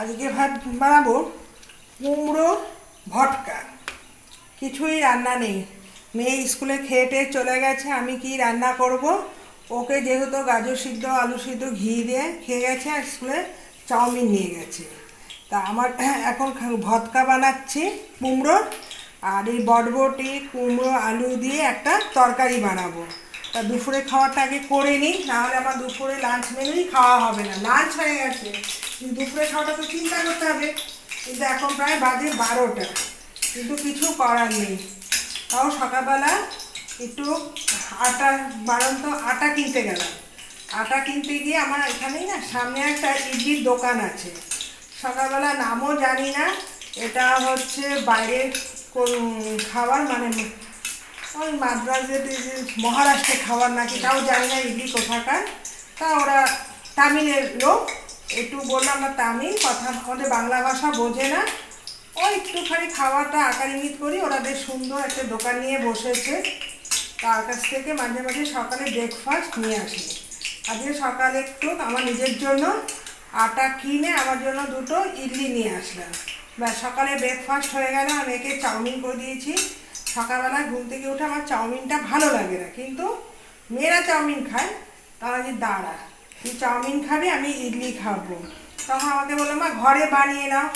আজকে ভাত বানাবো কুমড়ো ভটকা। কিছুই রান্না নেই। মেয়ে স্কুলে খেয়ে টেয়ে চলে গেছে, আমি কি রান্না করব? ওকে যেহেতু গাজর সিদ্ধ, আলু সিদ্ধ, ঘি দিয়ে খেয়ে গেছে আর স্কুলে চাউমিন নিয়ে গেছে। তা আমার এখন ভটকা বানাচ্ছি কুমড়ো আর এই বটবটি, কুমড়ো, আলু দিয়ে একটা তরকারি বানাবো। তা দুপুরে খাওয়াটা আগে করে নিই, নাহলে আমার দুপুরে লাঞ্চ মেনুই খাওয়া হবে না। লাঞ্চ হয়ে গেছে। কিন্তু দুপুরে খাওয়াটা তো চিন্তা করতে হবে। কিন্তু এখন প্রায় বাজে বারোটা। কিন্তু কিছু করার নেই। তাও সকালবেলা একটু আটা বারন্ত আটা কিনতে গেলাম। আটা কিনতে গিয়ে আমার এখানেই না সামনে একটা ইডলির দোকান আছে। সকালবেলা নামও জানি না। এটা হচ্ছে বাইরের খাবার মানে ওই মাদ্রাজের মহারাষ্ট্রে খাবার নাকি, তাও জানি না ইডলি কোথাকার। তা ওরা তামিলের লোক একটু বললাম না তামিল কথা আমাদের বাংলা ভাষা বোঝে না। ওই একটুখানি খাওয়াটা আকার ইঙ্গিত করি, ওরা বেশ সুন্দর একটা দোকান নিয়ে বসেছে। তার কাছ থেকে মাঝে মাঝে সকালে ব্রেকফাস্ট নিয়ে আসি। আজকে সকালে একটু আমার নিজের জন্য আটা কিনে আমার জন্য দুটো ইডলি নিয়ে আসলাম। ব্যাস, সকালে ব্রেকফাস্ট হয়ে গেল, আমি একে চাউমিন করে দিয়েছি। সকালবেলা ঘুম থেকে উঠে আমার চাউমিনটা ভালো লাগে না, কিন্তু মেয়েরা চাউমিন খায়, তারা যে দাঁড়া তুই চাউমিন খাবি, আমি ইডলি খাব। তখন আমাকে বলল, মা, ঘরে বানিয়ে নাও।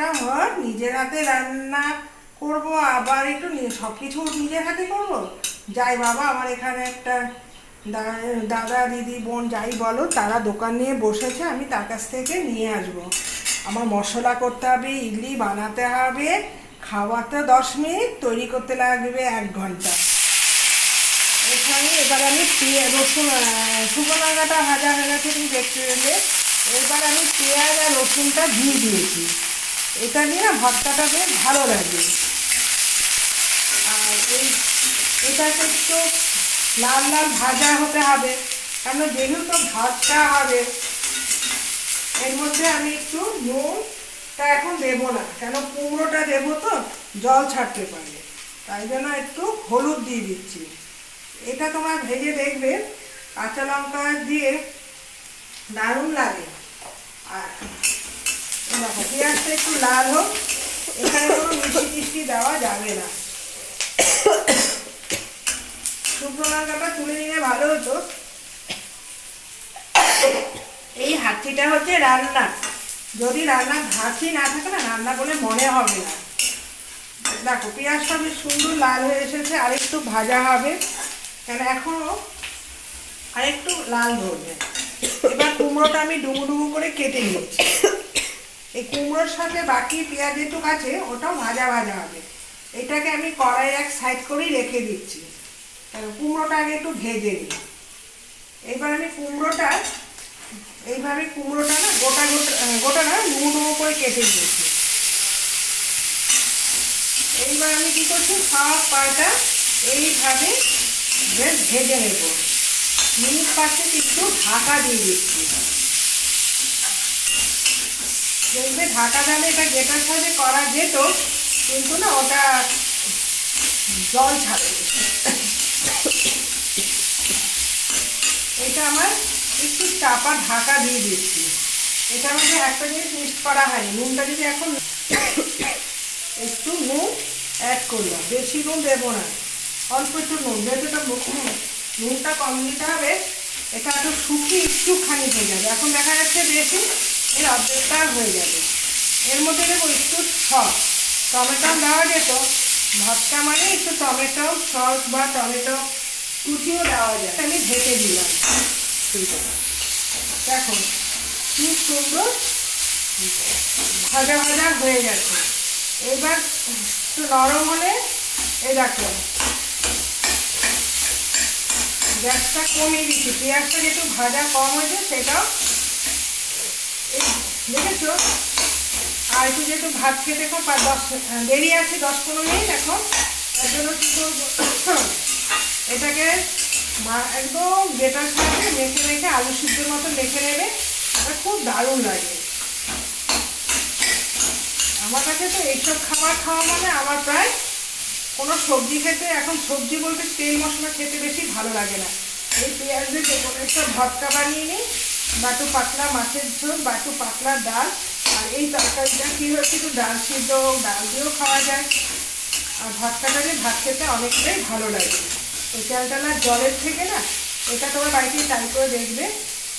না হর নিজের হাতে রান্না করব, আবার একটু সব কিছু নিজের হাতে করব? যাই বাবা, আমার এখানে একটা দাদা, দিদি, বোন যাই বলো, তারা দোকান নিয়ে বসেছে, আমি তার কাছ থেকে নিয়ে আসব। আমার মশলা করতে হবে, ইডলি বানাতে হবে, খাওয়াতে দশ মিনিট, তৈরি করতে লাগবে এক ঘণ্টা। এখানে এবার আমি রসুন শুকনো লঙ্কাটা ভাজা হয়ে গেছে তুমি দেখতে পেলে। এবার আমি পেঁয়াজ আর রসুনটা দিয়ে দিয়েছি। এটা দিয়ে না ভর্তাটা বেশ ভালো লাগে। আর এই এটাকে একটু লাল লাল ভাজা হতে হবে। কারণ যেহেতু ভাতটা হবে, এর মধ্যে আমি একটু নুনটা এখন দেবো না। কেন কুমড়োটা দেবো তো, জল ছাড়তে পারে তাই জন্য একটু হলুদ দিয়ে দিচ্ছি। এটা তোমার ভেজে দেখবে, কাঁচা লঙ্কা দিয়ে দারুণ লাগে। আর পেঁয়াজটা একটু লাল হোক, এখানে কোনো মিষ্টি টিষ্টি দেওয়া যাবে না। শুকনো লঙ্কাটা তুলে নিলে ভালো হতো। এই হাঁচিটা হচ্ছে রান্না। যদি রান্না হাঁচি না থাকে না, রান্না বলে মনে হবে না। দেখো, পেঁয়াজটা বেশ সুন্দর লাল হয়ে এসেছে আরেকটু ভাজা হবে। কেন এখনও আরেকটু লাল ধরবে। এবার কুমড়োটা আমি ডুবু ডুবু করে কেটে নিচ্ছি। এই কুমড়োর সাথে বাকি পেঁয়াজ যেটুক আছে, ওটাও ভাজা ভাজা হবে। এটাকে আমি কড়াই এক সাইড করেই রেখে দিচ্ছি। কারণ কুমড়োটা আগে একটু ভেজে নিই। এবার আমি কুমড়োটা এইভাবে কুমড়োটা না গোটা গোটা গোটা না, ডুবু ডুবু করে কেটে দিয়েছি এইবার আমি কী করছি? সব পাটা এইভাবে বেশ ভেজে নেব। মিনিট পাঁচেক একটু ঢাকা দিয়ে দিচ্ছি। দেখবে ঢাকা দিলে এটা গেটার সাথে করা যেত, কিন্তু না, ওটা জল ছাড়ে। এটা আমার একটু চাপা ঢাকা দিয়ে দিচ্ছি। এটা মধ্যে একটা জিনিস মিক্স করা হয়নি। নুনটা যদি এখন একটু নুন অ্যাড করলাম। বেশি নুন দেবো না। অল্প একটু নুন, যেহেতু এটা নুন- নুনটা কম দিতে হবে, এটা একটু শুকিয়ে একটুখানি হয়ে যাবে। এখন দেখা যাচ্ছে বেশি এর অর্ধেকটা হয়ে যাবে। এর মধ্যে দেবো একটু সস, টমেটো দেওয়া যেত, ভর্তা মানে একটু টমেটো সস বা টমেটো কুচিও দেওয়া যায়। আমি ঢেকে দিলাম। দেখো কি সুন্দর ভাজা ভাজা হয়ে গেছে। এবার একটু নরম হলে, এই দেখো গ্যাসটা কমিয়ে দিচ্ছি। পেঁয়াজটা যেহেতু ভাজা কম হয়েছে, সেটাও দেখেছ? আর একটু যেহেতু ভাত খেতে খুব পাঁচ দশ, দেরি আছে, দশ পনেরো মিনিট এখন। তার জন্য কী এটাকে একদম বেটার সাথে মেখে মেখে আলু সিদ্ধের মতো মেখে নেবে। এটা খুব দারুণ লাগে। আমার কাছে তো এইসব খাবার খাওয়া মানে আমার প্রায় কোনো সবজি খেতে, এখন সবজি বলতে তেল মশলা খেতে বেশি ভালো লাগে না। এই পেঁয়াজ দিয়ে যে কোনো একটা বানিয়ে নিই বা একটু পাতলা মাছের ঝোল বা একটু পাতলা ডাল, আর এই তরকারিটা কী হয়েছে একটু ডাল সিদ্ধ ডাল দিয়েও খাওয়া যায়। আর ভাতটা ভাতটাকে ভাত খেতে অনেকটাই ভালো লাগে। এই চালটানা জলের থেকে না, এটা তোমার বাড়িতে ট্রাই করে দেখবে,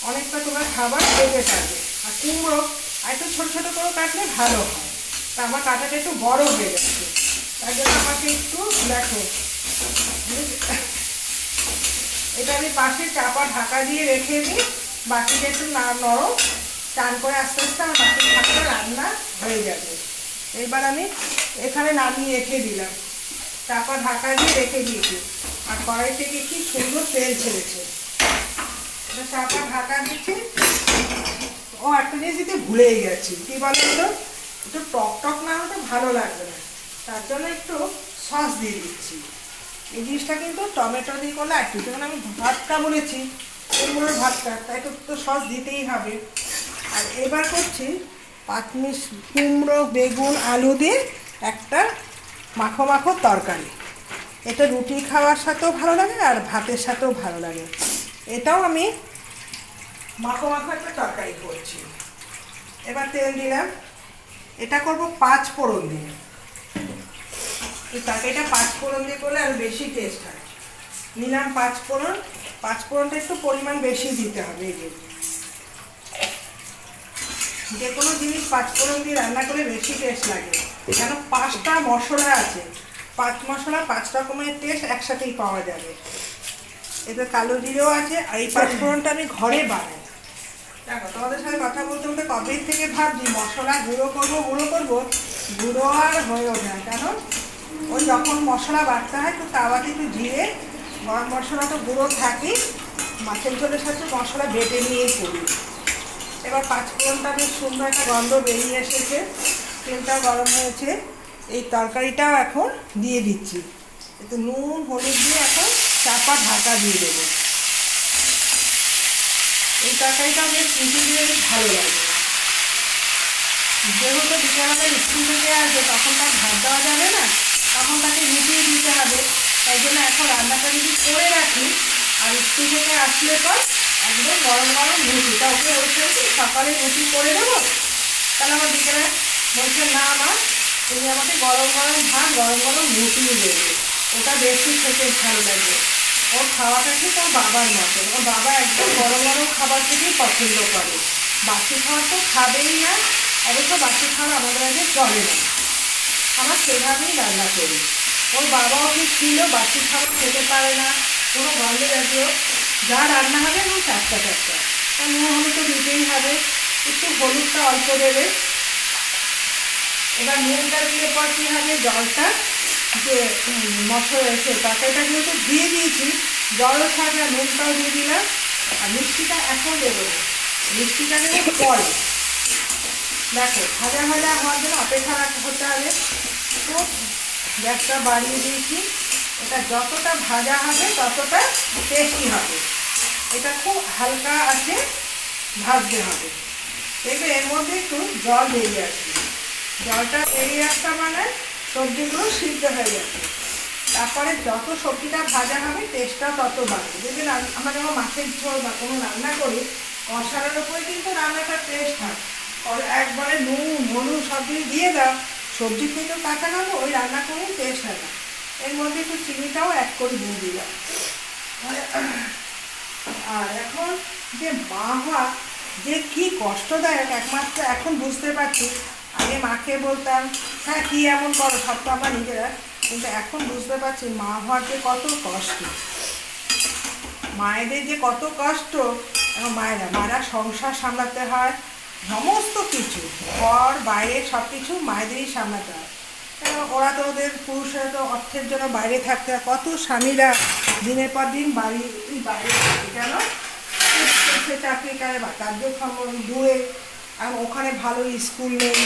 অনেকটা তোমার খাবার বেঁচে থাকবে আর কুমড়ো, আর একটু ছোটো ছোটো করে কাটলে ভালো হয়। তা আমার কাটাটা একটু বড় হয়ে যাচ্ছে। তার আমাকে একটু দেখো। এটা আমি পাশে চাপা ঢাকা দিয়ে রেখে দিই। বাকিটা একটু না নরম। চান করে আস্তে আস্তে আমার বাকি থাকতে রান্না হয়ে যাবে। এবার আমি এখানে নামিয়ে রেখে দিলাম। চাপা ঢাকা দিয়ে রেখে দিয়েছি। আর কড়াই থেকে কি সুন্দর তেল ছেড়েছে। চাপা ঢাকা দিচ্ছি। ও, একটা জিনিস দিতে ভুলেই গেছি। কি বলেন তো একটু টক টক না হলে ভালো লাগবে না। তার জন্য একটু সস দিয়ে দিচ্ছি। এই জিনিসটা কিন্তু টমেটো দিয়ে করলে একটু, যেমন আমি ভাতটা বলেছি কুমড়োর ভাতটা, তাই তো সস দিতেই হবে। আর এবার করছি পাঁচমিশ কুমড়ো, বেগুন, আলু দিয়ে একটা মাখো মাখো তরকারি। এটা রুটি খাওয়ার সাথেও ভালো লাগে আর ভাতের সাথেও ভালো লাগে। এটাও আমি মাখো মাখো একটা তরকারি করছি। এবার তেল দিলাম। এটা করব পাঁচ ফোড়ন দিয়ে। তরকারিটা পাঁচ ফোড়ন দিয়ে করলে আরও বেশি টেস্ট হয়। নিলাম পাঁচ ফোড়ন। পাঁচ ফোড়নটা একটু পরিমাণ বেশি দিতে হবে এই যে। কোনো জিনিস পাঁচ ফোড়ন দিয়ে রান্না করে বেশি টেস্ট লাগে। কেন পাঁচটা মশলা আছে। পাঁচ মশলা, পাঁচ রকমের টেস্ট একসাথেই পাওয়া যাবে। এতে কালো জিরেও আছে, আর এই পাঁচ ফোড়নটা আমি ঘরে বানাই। দেখো, তোমাদের সাথে কথা বলতে বলতে কবে থেকে ভাবছি, মশলা গুঁড়ো করব গুঁড়ো করব, গুঁড়ো আর হয়ে ওঠে না কেন? ওই যখন মশলা বাটতে হয়, তো তাওয়াতে একটু জিরে, গরম মশলা তো গুঁড়ো থাকেই, মাছের ঝোলের সাথে মশলা বেটে নিয়েই করি। এবার পাঁচফোড়নটা বেশ সুন্দর একটা গন্ধ বেরিয়ে এসেছে তেলটা গরম হয়েছে। এই তরকারিটাও এখন দিয়ে দিচ্ছি। একটু নুন, হলুদ দিয়ে এখন চাপা ঢাকা দিয়ে দেবো। এই তরকারিটাও বেশ কিন্তু দিয়ে ভালো লাগে। যেহেতু বিকেলবেলা স্কুল থেকে আসবে তখন তার ভাত দেওয়া যাবে না। তখন তাকে রুটিয়ে দিতে হবে। তাই জন্য এখন রান্নাটা যদি করে রাখি, আর স্কুল থেকে আসলে পর একদম গরম গরম রুটিটা ওকে বলছে সকালে রুটি করে দেবো। তাহলে আমার বিকেলে বলছে, না আমার তুমি আমাকে গরম গরম ভাত, গরম গরম রুটি দেবে। ওটা বেশি খেতে ভালো লাগে। ওর খাওয়াটা ঠিক ওর বাবার মতো ওর বাবা একদম গরম গরম খাবার থেকেই পছন্দ করে। বাসি খাওয়া তো খাবেই না, অবশ্য বাসি খাওয়া আমাদের আগে চলে না। আমরা সেভাবেই রান্না করি। ওর বাবাও ঠিক ছিল, বাসি খাবার খেতে পারে না, কোনো গন্ধ জাতীয় যা রান্না হবে এবং চারটা চারটা। আর নুন, হলুদ তো দিতেই হবে। একটু হলুদটা অল্প দেবে। এবার নুনটা দিলে পর কী হবে? জলটা যে মশলা এসে তরকারিটা যেহেতু দিয়ে দিয়েছি, জলও থাকবে নুনটাও দিয়ে দিলাম। আর মিষ্টিটা এখন দেবো না। মিষ্টিটা দেবো পরে। দেখো ভাজা ভাজা হওয়ার জন্য অপেক্ষা রাখতে হতে হবে। তো গ্যাসটা বাড়িয়ে দিয়েছি। এটা যতটা ভাজা হবে, ততটা টেস্টি হবে। এটা খুব হালকা আছে, ভাজতে হবে। দেখবে এর মধ্যে একটু জল বেরিয়ে আসবে জলটা বেরিয়ে আসা মানে সবজিগুলো সিদ্ধ হয়ে যাবে তারপরে যত সবজিটা ভাজা হবে টেস্টটা তত বাড়বে। দেখবেন আম- আমরা যখন মাছের ঝোল বা কোনো রান্না করি কষানোর উপরে কিন্তু রান্নাটা টেস্ট হয়। একবারে নুন, হলুদ সব কিছু দিয়ে দাও। সবজি থেকে কাঁচা খাব ওই রান্না করে টেস্ট হয় না। এর মধ্যে একটু চিনিটাও অ্যাড করে দিয়ে দিলাম। আর এখন যে মা হওয়া যে কি কষ্টদায়ক, একমাত্র এখন বুঝতে পারছি। আগে মাকে বলতাম হ্যাঁ কি এমন করো, সব তো আমার নিজেরা। কিন্তু এখন বুঝতে পারছি মা হওয়ার যে কত কষ্ট। মায়েদের যে কত কষ্ট এবং মায়েরা মায়েরা সংসার সামলাতে হয়। সমস্ত কিছু, ঘর, বাইরে সব কিছু মায়েদেরই সামলাতে হয়। ওরা তো ওদের পুরুষরা তো অর্থের জন্য বাইরে থাকতে হয়। কত স্বামীরা দিনের পর দিন বাড়ি বাইরে থাকে, কেন? সে চাকরি করে বা কার্যক্রম দূরে আর ওখানে ভালো স্কুল নেই।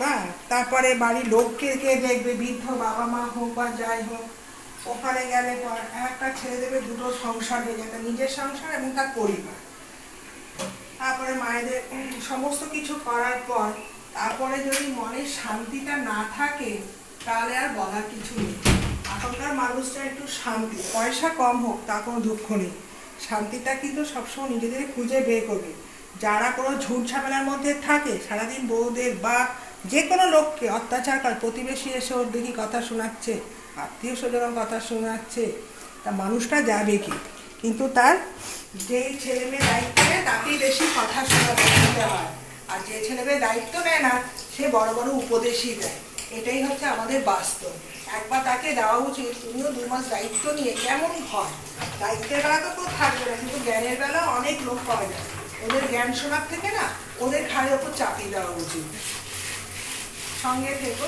হ্যাঁ? তারপরে বাড়ির লোককে কে দেখবে? বৃদ্ধ বাবা মা হোক বা যাই হোক, ওখানে গেলে পর একটা ছেড়ে দেবে দুটো সংসার হয়ে যায় নিজের সংসার এবং তার পরিবার। তারপরে মায়েদের সমস্ত কিছু করার পর তারপরে যদি মনে শান্তিটা না থাকে, তাহলে আর বলার কিছু নেই। এখনকার মানুষটা একটু শান্তি, পয়সা কম হোক, তা কোনো দুঃখ নেই। শান্তিটা কিন্তু সবসময় নিজেদের খুঁজে বের করবে। যারা কোনো ঝুট ঝামেলার মধ্যে থাকে, সারাদিন বউদের বা যে কোনো লোককে অত্যাচার করে, প্রতিবেশী এসে ওর দেখি কথা শোনাচ্ছে, আত্মীয় স্বজনের কথা শোনাচ্ছে, তা মানুষটা যাবে কি? কিন্তু তার যেই ছেলে মেয়ে দায়িত্ব নেয়, তাকেই বেশি কথা শোনাতে হয়। আর যে ছেলে মেয়ে দায়িত্ব নেয় না, সে বড় বড় উপদেশই দেয়। এটাই হচ্ছে আমাদের বাস্তব। একবার তাকে দেওয়া উচিত, তুমিও দু মাস দায়িত্ব নিয়ে কেমন হয় দায়িত্বের বেলা তো কেউ থাকবে না, কিন্তু জ্ঞানের বেলা অনেক লোক পাওয়া যায়। ওদের জ্ঞান শোনার থেকে না, ওদের ঘাড়ের ওপর চাপিয়ে দেওয়া উচিত। সঙ্গে থেকো।